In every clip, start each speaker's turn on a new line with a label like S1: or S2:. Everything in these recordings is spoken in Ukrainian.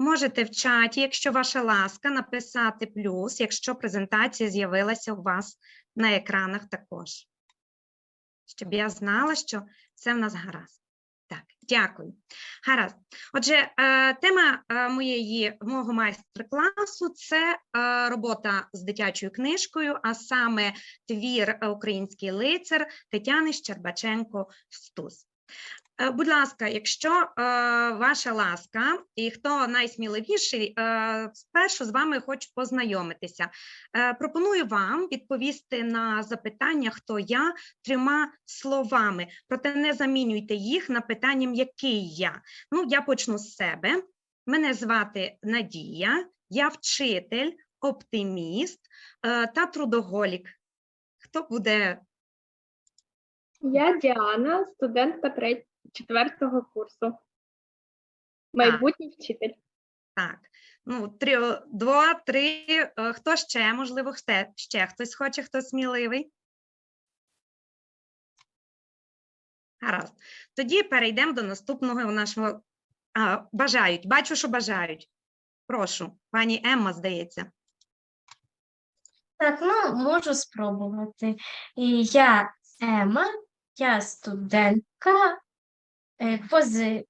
S1: можете в чаті, якщо ваша ласка, написати плюс, якщо презентація з'явилася у вас на екранах також. Щоб я знала, що це в нас гаразд. Так, дякую. Гаразд. Отже, е, тема е, моєї мого майстер-класу це е, робота з дитячою книжкою, а саме твір Український лицар Тетяни Щербаченко Стус. Е, Будь ласка, якщо е, ваша ласка, і хто найсміливіший, е, спершу з вами хочу познайомитися. Пропоную вам відповісти на запитання, хто я, трьома словами, проте не замінюйте їх на питанням, який я. Ну, я почну з себе. Мене звати Надія, я вчитель, оптиміст та трудоголік. Хто буде
S2: Я Діана, студентка треть- четвертого курсу. Майбутній вчитель.
S1: Так, ну, три, два, три. е, Хто ще? Можливо, ще, ще хтось хоче, хто сміливий? Гаразд. Тоді перейдемо до наступного нашого. А, бажають. Бачу, що бажають. Прошу, пані Емма, здається.
S3: Так, ну можу спробувати. І я Ема, я студентка, пози...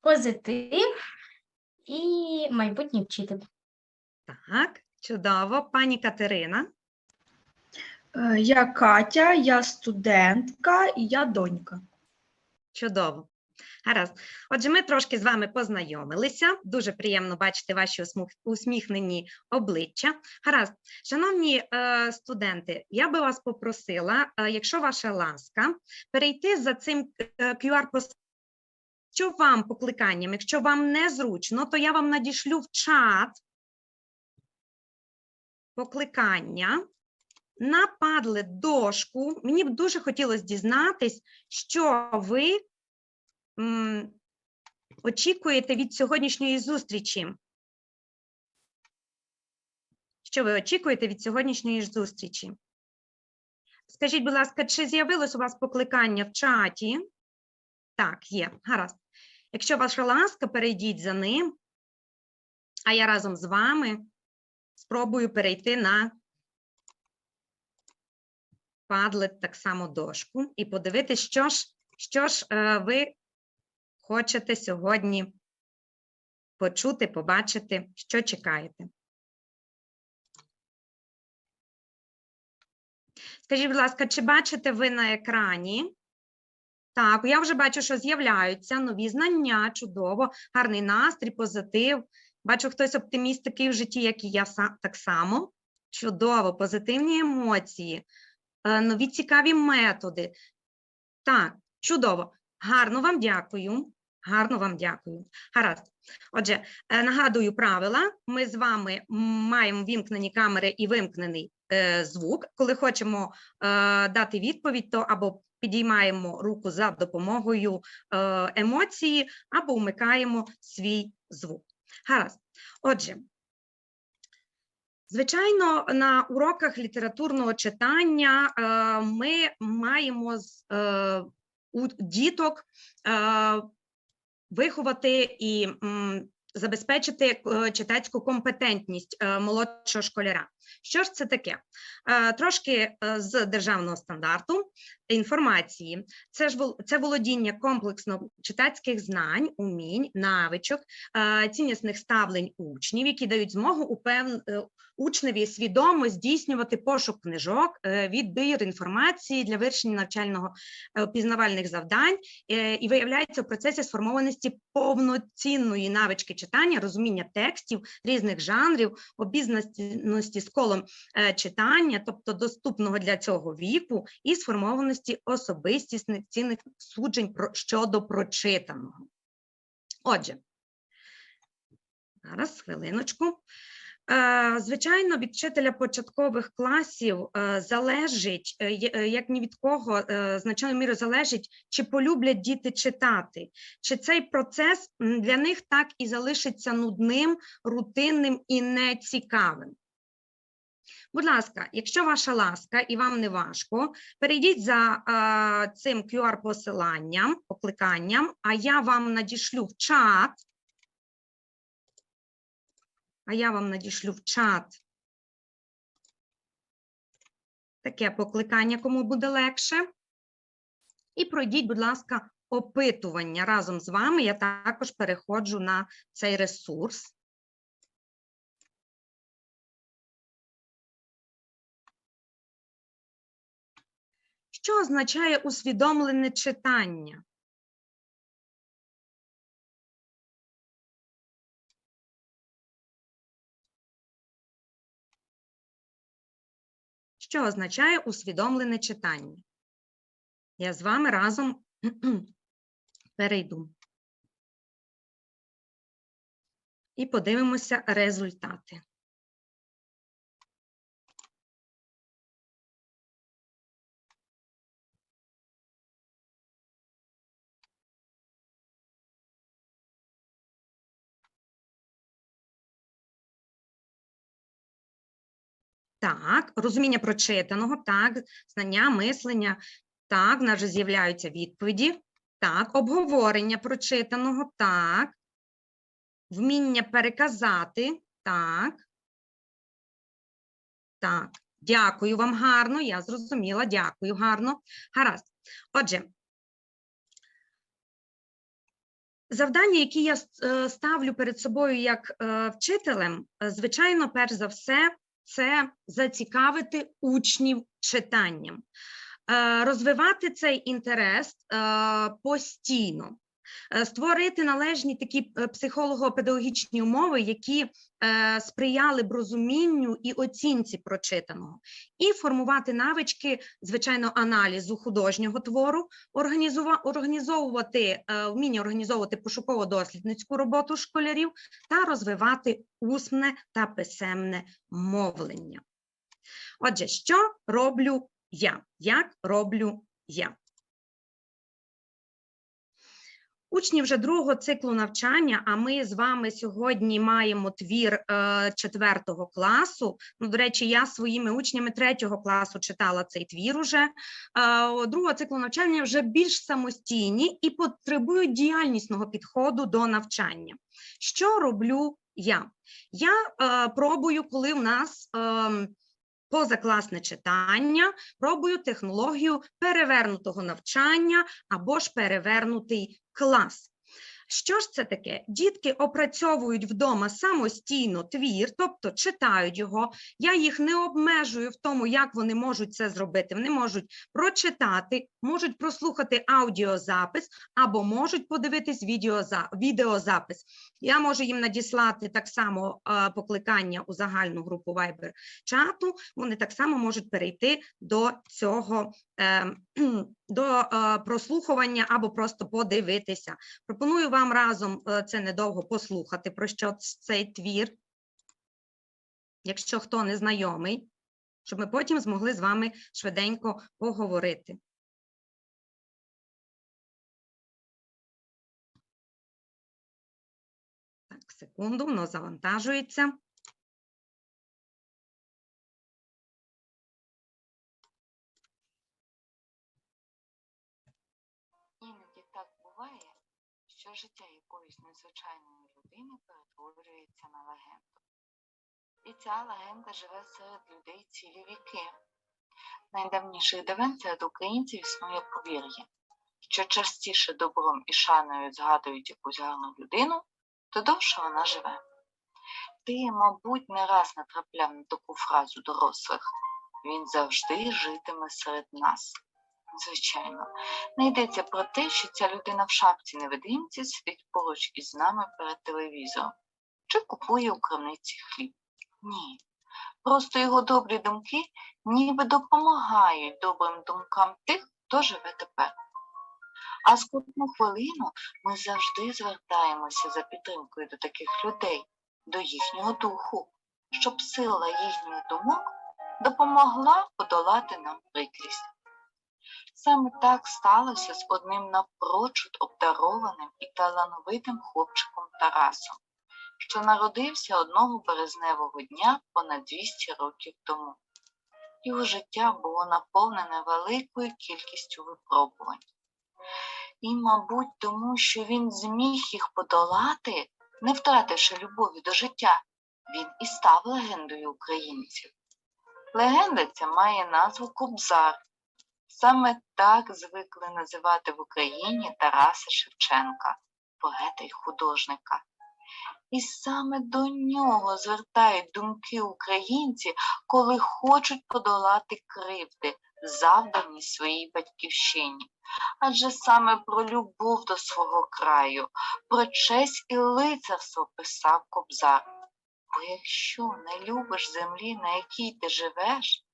S3: позитив і майбутній вчитель.
S1: Так, чудово. Пані Катерина.
S4: Е, Я Катя, я студентка і я донька.
S1: Чудово. Гаразд. Отже, ми трошки з вами познайомилися. Дуже приємно бачити ваші усміхнені обличчя. Гаразд, шановні е, студенти, я би вас попросила, е, якщо ваша ласка, перейти за цим е, qr посиланням Якщо вам покликанням, якщо вам незручно, то я вам надішлю в чат покликання на Padlet дошку. Мені б дуже хотілося дізнатись, що ви очікуєте від сьогоднішньої зустрічі? Що ви очікуєте від сьогоднішньої зустрічі? Скажіть, будь ласка, чи з'явилось у вас покликання в чаті? Так, є, гаразд. Якщо ваша ласка, перейдіть за ним, а я разом з вами спробую перейти на Padlet так само дошку і подивитися, що ж, що ж е, ви хочете сьогодні почути, побачити, що чекаєте. Скажіть, будь ласка, чи бачите ви на екрані? Так, я вже бачу, що з'являються нові знання, чудово, гарний настрій, позитив. Бачу, хтось оптиміст такий в житті, як і я так само. Чудово, позитивні емоції, е, нові цікаві методи. Так, чудово. Гарно вам дякую. Гарно вам дякую. Гаразд. Отже, е, нагадую правила. Ми з вами маємо вімкнені камери і вимкнений е, звук. Коли хочемо е, дати відповідь, то або підіймаємо руку за допомогою е, емоції, або вмикаємо свій звук. Гаразд. Отже, Звичайно, на уроках літературного читання е, ми маємо з е, у діток е, виховати і забезпечити е, читацьку компетентність е, молодшого школяра. Що ж це таке? Е, Трошки е, з державного стандарту інформації. Це ж це володіння комплексно читацьких знань, умінь, навичок, е, ціннісних ставлень учнів, які дають змогу упев... е, учневі свідомо здійснювати пошук книжок, відбір інформації для вирішення навчального пізнавальних завдань і виявляється в процесі сформованості повноцінної навички читання, розуміння текстів різних жанрів, обізнаності з колом е, читання, тобто доступного для цього віку, і сформованості особистісних цінних суджень щодо прочитаного. Отже, зараз хвилиночку. Е, Звичайно, від вчителя початкових класів е, залежить, як ні від кого, значною мірою залежить, чи полюблять діти читати, чи цей процес для них так і залишиться нудним, рутинним і нецікавим. Будь ласка, якщо ваша ласка і вам не важко, перейдіть за е, цим QR-посиланням, покликанням, а я вам надішлю в чат а я вам надішлю в чат таке покликання, кому буде легше. І пройдіть, будь ласка, опитування разом з вами. Я також переходжу на цей ресурс. Що означає усвідомлене читання? Що означає усвідомлене читання? Я з вами разом перейду. І подивимося результати. Так, розуміння прочитаного, так, знання, мислення, так, в нас же з'являються відповіді. Так, обговорення прочитаного, так. Вміння переказати, так. Так, дякую вам гарно, я зрозуміла, дякую гарно. Гаразд. Отже, завдання, які я е, ставлю перед собою як е, вчителем, е, звичайно, перш за все, це зацікавити учнів читанням, Е, розвивати цей інтерес е, постійно, створити належні такі е, психолого-педагогічні умови, які е, сприяли б розумінню і оцінці прочитаного, і формувати навички, звичайно, аналізу художнього твору, організовувати е, вміння організовувати пошуково-дослідницьку роботу школярів та розвивати усне та писемне мовлення. Отже, що роблю я? Як роблю я? Учні вже другого циклу навчання, а ми з вами сьогодні маємо твір е, четвертого класу. Ну, до речі, я своїми учнями третього класу читала цей твір уже. Е, другого циклу навчання вже більш самостійні і потребують діяльнісного підходу до навчання. Що роблю я? Я е, пробую, коли в нас е, позакласне читання, пробую технологію перевернутого навчання або ж перевернутий клас. Що ж це таке? Дітки опрацьовують вдома самостійно твір, тобто читають його. Я їх не обмежую в тому, як вони можуть це зробити. Вони можуть прочитати, можуть прослухати аудіозапис або можуть подивитись відеоза- відеозапис. Я можу їм надіслати так само покликання у загальну групу Viber чату. Вони так само можуть перейти до цього до е, прослухування або просто подивитися. Пропоную вам разом е, це недовго послухати, про що цей твір, якщо хто не знайомий, щоб ми потім змогли з вами швиденько поговорити. Так, секунду, воно завантажується.
S5: Що життя якоїсь незвичайної людини перетворюється на легенду. І ця легенда живе серед людей цілі віки. Найдавніших давен серед українців існує повір'я, що частіше добром і шаною згадують якусь гарну людину, то довше вона живе. Ти, мабуть, не раз натрапляв на таку фразу дорослих він завжди житиме серед нас. Звичайно, не йдеться про те, що ця людина в шапці невидимці сидить поруч із нами перед телевізором чи купує у крамниці хліб. Ні. Просто його добрі думки ніби допомагають добрим думкам тих, хто живе тепер. А скрутну хвилину ми завжди звертаємося за підтримкою до таких людей, до їхнього духу, щоб сила їхніх думок допомогла подолати нам приклість. Саме так сталося з одним напрочуд обдарованим і талановитим хлопчиком Тарасом, що народився одного березневого дня понад 200 років тому. Його життя було наповнене великою кількістю випробувань. І, мабуть, тому що він зміг їх подолати, не втративши любові до життя, він і став легендою українців. Легенда ця має назву Кобзар. Саме так звикли називати в Україні Тараса Шевченка, поета й художника. І саме до нього звертають думки українці, коли хочуть подолати кривди, завдані своїй батьківщині. Адже саме про любов до свого краю, про честь і лицарство писав Кобзар. Бо якщо не любиш землі, на якій ти живеш,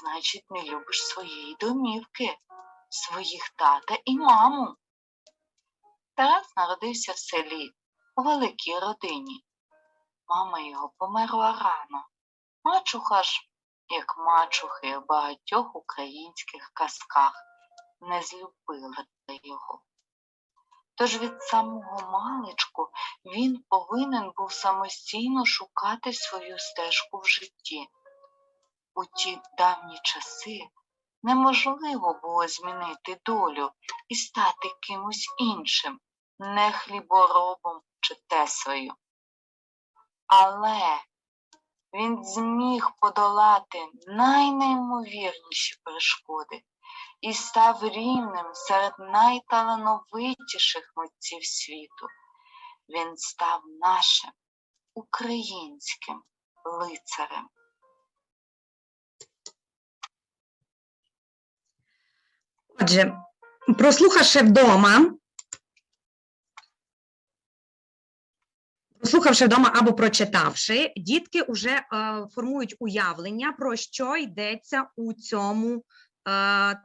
S5: значить не любиш своєї домівки, своїх тата і маму. Тарас народився в селі, у великій родині. Мама його померла рано. Мачуха ж, як мачухи в багатьох українських казках, не злюбила його. Тож від самого маличку він повинен був самостійно шукати свою стежку в житті. У ті давні часи неможливо було змінити долю і стати кимось іншим, не хліборобом чи тесою. Але він зміг подолати найнеймовірніші перешкоди і став рівним серед найталановитіших митців світу. Він став нашим українським лицарем.
S1: Отже, прослухавши вдома, прослухавши вдома або прочитавши, дітки вже е, формують уявлення, про що йдеться у цьому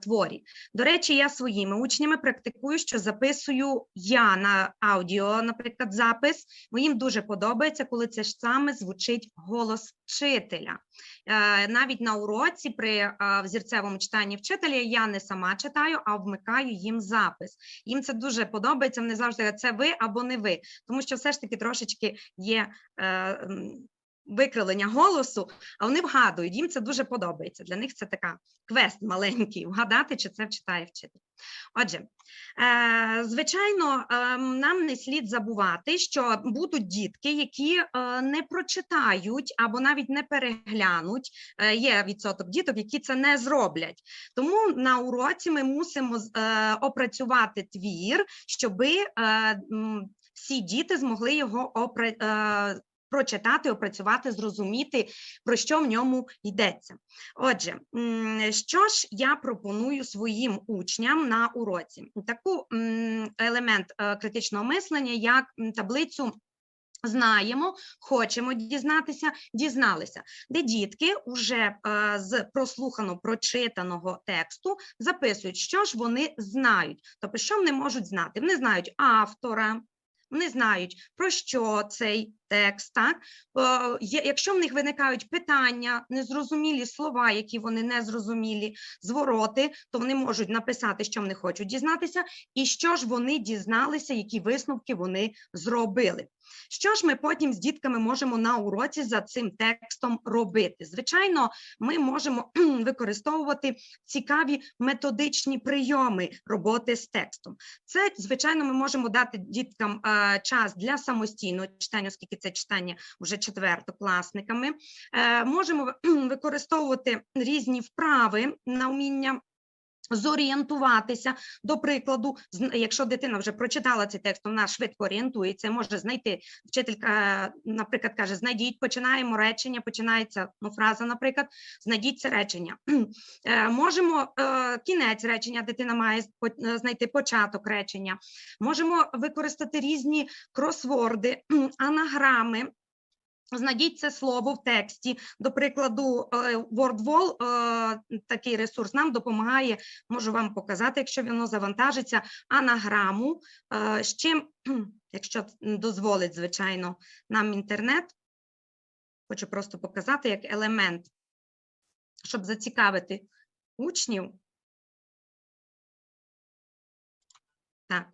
S1: творі. До речі, я своїми учнями практикую, що записую я на аудіо, наприклад, запис. Бо їм дуже подобається, коли це ж саме звучить голос вчителя. Е, навіть на уроці при е, взірцевому читанні вчителя я не сама читаю, а вмикаю їм запис. Їм це дуже подобається. Вони завжди це ви або не ви, тому що все ж таки трошечки є. Викривлення голосу, а вони вгадують, їм це дуже подобається. Для них це така квест маленький, вгадати, чи це читає вчитель. Отже, е, звичайно, е, нам не слід забувати, що будуть дітки, які е, не прочитають або навіть не переглянуть. Е, є відсоток діток, які це не зроблять. Тому на уроці ми мусимо опрацювати твір, щоби всі діти змогли його опра... прочитати, опрацювати, зрозуміти, про що в ньому йдеться. Отже, що ж я пропоную своїм учням на уроці? Таку елемент е, критичного мислення, як таблицю. Знаємо, хочемо дізнатися, дізналися, де дітки вже е, з прослуханого прочитаного тексту записують, що ж вони знають. Тобто, що вони можуть знати? Вони знають автора, вони знають, про що цей текст. Так? Якщо в них виникають питання, незрозумілі слова, які вони не зрозумілі, звороти, то вони можуть написати, що вони хочуть дізнатися, і що ж вони дізналися, які висновки вони зробили. Що ж ми потім з дітками можемо на уроці за цим текстом робити? Звичайно, ми можемо використовувати цікаві методичні прийоми роботи з текстом. Це, звичайно, ми можемо дати діткам час для самостійного читання, оскільки це читання вже четвертокласниками. Е, можемо використовувати різні вправи на вміння. Зорієнтуватися, до прикладу, якщо дитина вже прочитала цей текст, вона швидко орієнтується, може знайти вчителька, наприклад, каже: знайдіть, починаємо речення, починається ну, фраза, наприклад, знайдіть це речення. Е, Можемо е, кінець речення, дитина має е, знайти початок речення. Можемо використати різні кросворди, анаграми. Знайдіть це слово в тексті. До прикладу, е, WordWall, е, такий ресурс нам допомагає, можу вам показати, якщо воно завантажиться, анаграму, е, з чим, якщо дозволить, звичайно, нам інтернет. Хочу просто показати як елемент, щоб зацікавити учнів. Так,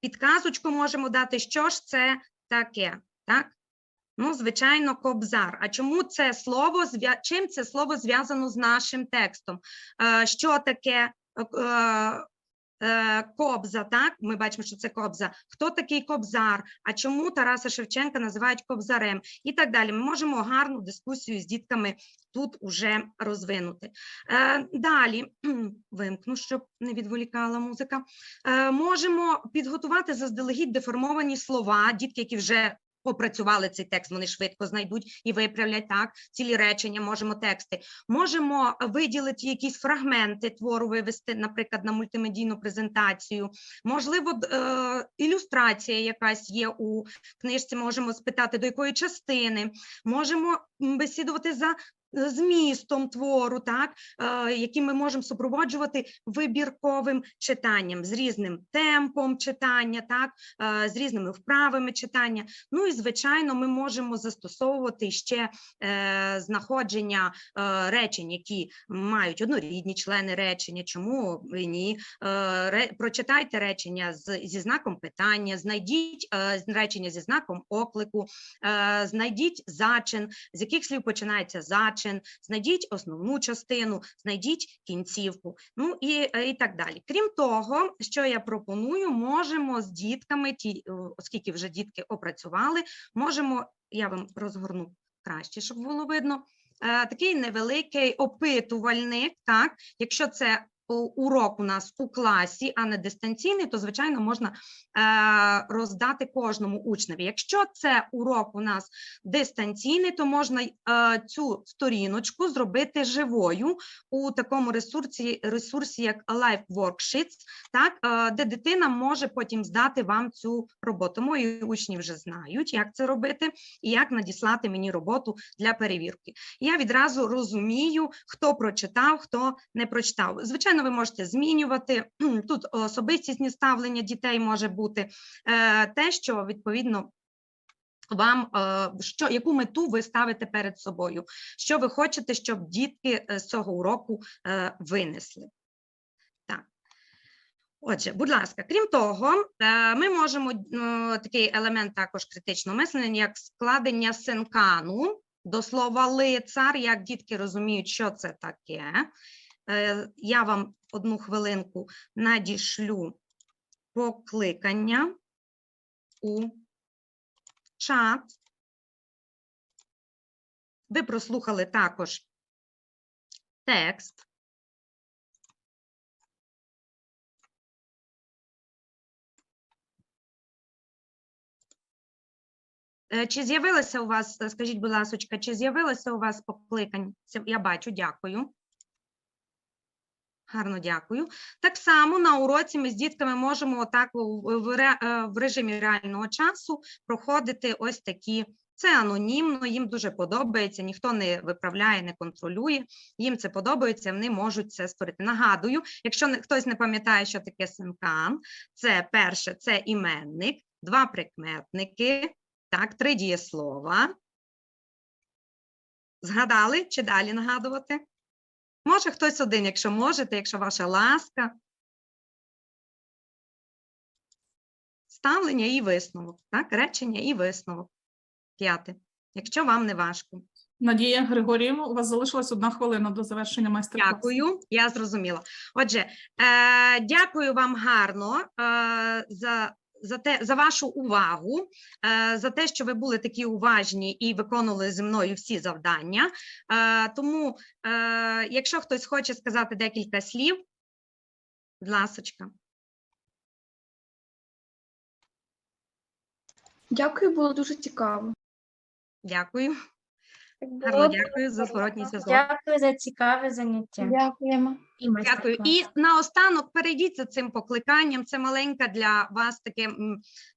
S1: підказочку можемо дати, що ж це таке, так? Ну, звичайно, кобзар. А чому це слово чим це слово зв'язано з нашим текстом? Е, Що таке е, е, Кобза, так? Ми бачимо, що це Кобза. Хто такий Кобзар? А чому Тараса Шевченка називають Кобзарем? І так далі. Ми можемо гарну дискусію з дітками тут уже розвинути. Далі вимкну, щоб не відволікала музика. Можемо підготувати заздалегідь деформовані слова, дітки, які вже попрацювали цей текст, вони швидко знайдуть і виправлять так. Цілі речення, можемо тексти. Можемо виділити якісь фрагменти твору, вивести, наприклад, на мультимедійну презентацію. Можливо, е, ілюстрація якась є у книжці. Можемо спитати, до якої частини. Можемо бесідувати за змістом твору, так, е, який ми можемо супроводжувати вибірковим читанням з різним темпом читання, так, е, з різними вправами читання. Ну і звичайно, ми можемо застосовувати ще е, знаходження речень, які мають однорідні члени речення. Чому ні? Прочитайте речення зі знаком питання, знайдіть речення зі знаком оклику, знайдіть зачин, з яких слів починається зачин, знайдіть основну частину, знайдіть кінцівку, ну і, е, і так далі. Крім того, що я пропоную, можемо з дітками, ті, е, оскільки вже дітки опрацювали, можемо, я вам розгорну краще, щоб було видно. е, Такий невеликий опитувальник, так, якщо це урок у нас у класі, а не дистанційний, то звичайно можна е, роздати кожному учневі. Якщо це урок у нас дистанційний, то можна е, цю сторіночку зробити живою у такому ресурсі, ресурсі як Live Worksheets, так, е, де дитина може потім здати вам цю роботу. Мої учні вже знають, як це робити і як надіслати мені роботу для перевірки. Я відразу розумію, хто прочитав, хто не прочитав. Звичайно, ви можете змінювати тут особистісні ставлення дітей може бути е, те, що відповідно. Вам е, що яку мету ви ставите перед собою? Що ви хочете, щоб дітки е, з цього уроку винесли? Так. Отже, будь ласка, крім того, ми можемо такий елемент також критичного мислення, як складення синкану до слова лицар, як дітки розуміють, що це таке. Е, Я вам одну хвилинку надішлю покликання у чат. Ви прослухали також текст. Е, Чи з'явилося у вас, скажіть, будь ласка, чи з'явилося у вас покликань? Це Я бачу, дякую. Гарно дякую. Так само на уроці ми з дітками можемо в, е, в режимі реального часу проходити ось такі. Це анонімно, їм дуже подобається, ніхто не виправляє, не контролює. Їм це подобається, вони можуть це створити. Нагадую, якщо хтось не пам'ятає, що таке синкан, це перше, це іменник, два прикметники, так, три дієслова. Згадали чи далі нагадувати? Може хтось один, якщо можете, якщо ваша ласка. Ставлення і висновок, так? Речення і висновок. П'яте. Якщо вам не важко.
S6: Надія Григоріївна, у вас залишилась одна хвилина до завершення майстер-класу.
S1: Дякую, я зрозуміла. Отже, е, дякую вам гарно е, за. За те, за вашу увагу, е, за те, що ви були такі уважні і виконували зі мною всі завдання. Е, тому, е, якщо хтось хоче сказати декілька слів, будь ласочка.
S4: Дякую, було дуже цікаво.
S1: Дякую.
S2: Було
S1: дякую за зворотній зв'язок.
S3: Дякую за цікаве заняття
S2: Дякуємо.
S3: і
S1: Дякую. І наостанок перейдіть за цим покликанням. Це маленька для вас таке,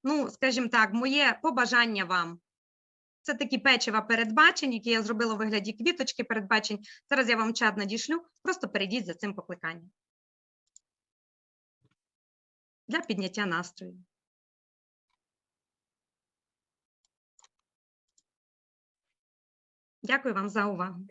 S1: ну скажімо так, моє побажання вам. Це такі печива передбачень, які я зробила у вигляді квіточки передбачень. Зараз я вам чат надішлю. Просто перейдіть за цим покликанням. Для підняття настрою. Дякую вам за увагу.